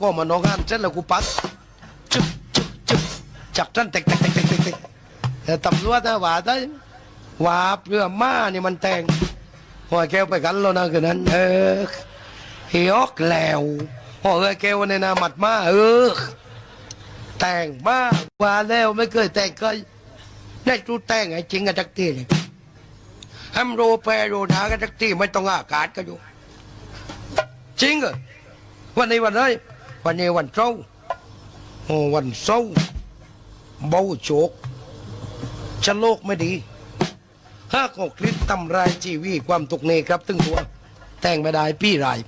ก็มานองานเสร็จแล้วกูปักจึบจึบจึบจักจันแตกแตกแตกแตกแตกแตกแต่ตำรวจนะว่าได้ว่าเรือมานี่มันแต่งหัวแก้วไปกันแล้วนะคืนนั้น เออเฮียอกแล้วหัวแก้วในนามัดมาเออแต่งมาว่าแล้วไม่เคยแต่งเคยได้รู้แต่งไอ้จริงกันจักทีเลยทำโรแปรโรนากันจักทีไม่ต้องอากาศก็อยู่จริงเหรอวันนี้วันอะไร วันนี้วันเสาร์โอ้วันเสาร์เบาโจกจะโลกไม่ดีห้าก็คลิปตำรายชีวีความตุกเนครับตึงตัว แต่งไม่ได้พี่ราย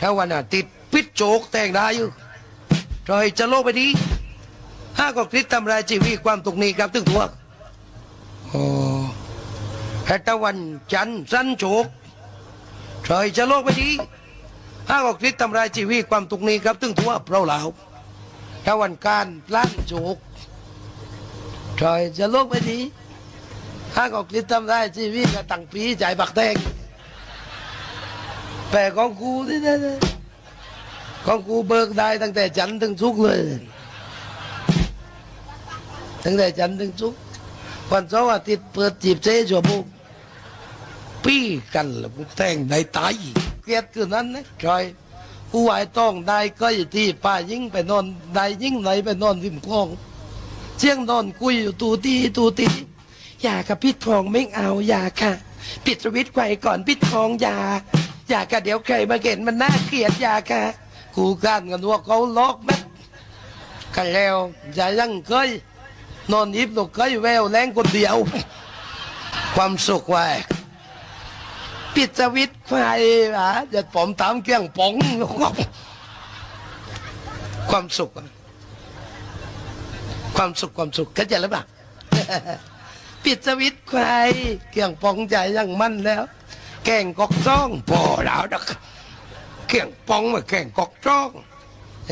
ถ้าวันอาทิตย์ปิดโจกแต่งได้อยู่รอยจะโลกไม่ดีห้าก็คลิปตำรายชีวีความตุกเนครับตึงตัวโอ้แต่ถ้าวันจันทร์สั้นโจกใครจะโลกไปดี ห้างออกฤทธิ์ทำลายชีวิตความตุกนี้ครับตึงทั่วเพราเหลาถ้าวันการพลั้นโจกใครจะโลกไปดีห้างออกฤทธิ์ทำลายชีวิตกับตั้งปีจ่ายบักแดงแปลของกูนี่นะของกูเบิกได้ตั้งแต่จันถึงสุกเลย ตั้งแต่จันถึงสุกวันเสาร์อาทิตย์เปิดจีบเจ๊ชั่วโมงปี้กันแล้วกูแต่งในตาย เกลียดคือนั้นนะจอยกูไหวต้องได้ก็อยู่ที่ป้ายิ่งไปนอนได้ยิ่งไหนไปนอนริมคลองเชียงนอนคุยอยู่ตูตีตูตีอย่ากับพี่ทองไม่เอาอย่าค่ะ ปิดสวิตช์ไว้ก่อนพี่ทองอย่าอย่าค่ะเดี๋ยวใครมาเห็นมันน่าเกลียดอย่าค่ะกูกันกันว่าเขาล็อกแม่กันแล้วอย่ายังเคยนอนยิบตกเคยแววแรงคนเดียว ความสุขไว้ ปิดสวิตไฟหะจะผมตามเกี้ยงป๋องความสุข ความสุขความสุขเข้าใจหรือเปล่าปิดสวิตไฟเกี้ยงป๋องใจยังมั่นแล้ว แก่งกอกจ้องพอแล้วดักเกี้ยงป๋องมาแก่งกอกจ้อง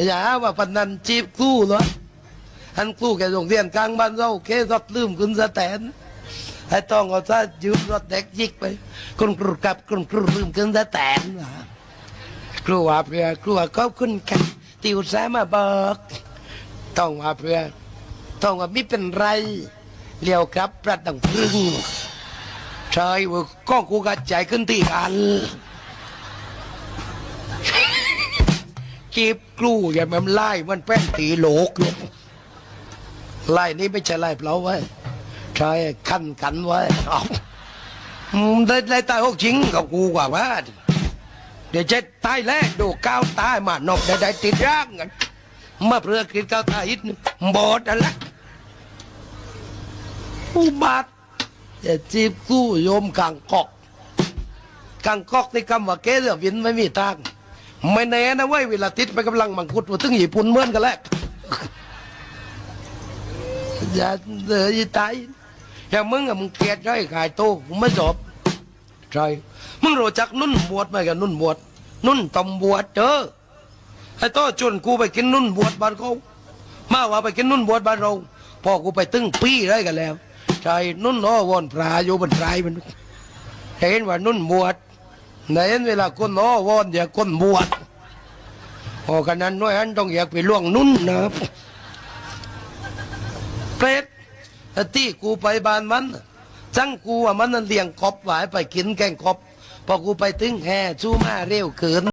อย่าหาว่าพนันจีบกู้เหรออันกู้แกโรงเรียนกลางบ้านเราเครถลืมขึ้นสแตน ไอ้ต้องเอาซะยืมรถเด็กยิกไปคุณครูกับคุณครูลืมขึ้นแตนว่ะครูว่าเพื่อครูว่าขอบคุณค่ะติวสามาบอกต้องว่าเพื่อต้องว่าไม่เป็นไรเลี้ยวครับประดังพึ่งใช่เว่าก็กูกระจายขึ้นที่กันจีบกลูอย่ามันไล่มันแป้นตีโหลกอยู่ไล่นี้ไม่ใช่ไล่เปล่าไว้ ใช่ขั้นกันไว้เอาอืมได้ได้ตายหกชิงกับกูกว่าว่าเดี๋ยวจะตายแล้วดูก้าวตายมานกได้ได้ติดร่างกันมาเพื่อกินก้าวตายอีกนึงบอดอะไรอุบัติอย่าจีบกู้โยมกังกอกกังกอกในคำว่าเกลือวินไม่มีทาง ไม่แน่นะเว้ยเวลาติดไปกำลังมังคุดว่าถึงญี่ปุ่นเหมือนกันแหล้วอย่าเดือดตาย อย่างมึงอะมึงเกลียดร้อยขายโตมึงไม่จบใช่มึงรู้จักนุ่นบวชไหมกับนุ่นบวชนุ่นตำบวชเจอไอ้โตชวนกูไปกินนุ่นบวชบ้านเขามาว่าไปกินนุ่นบวชบ้านเราพ่อกูไปตึ้งปี้ได้กันแล้วใช่นุ่นอ้อวอนพระอยู่บนไรมันเห็นว่านุ่นบวชในเห็นเวลาคนอ้อวอนอย่าคนบวชโอ้กันนั้นน้อยอันต้องอยากไปล่วงนุ่นนะเป็ดแต่ ที่กูไปบ้านมันจังกูว่ามันนั่นเลี้ยงกบไว้ไปกินแกงกบพอกูไปถึงแห่ชูมาเร็วเกิน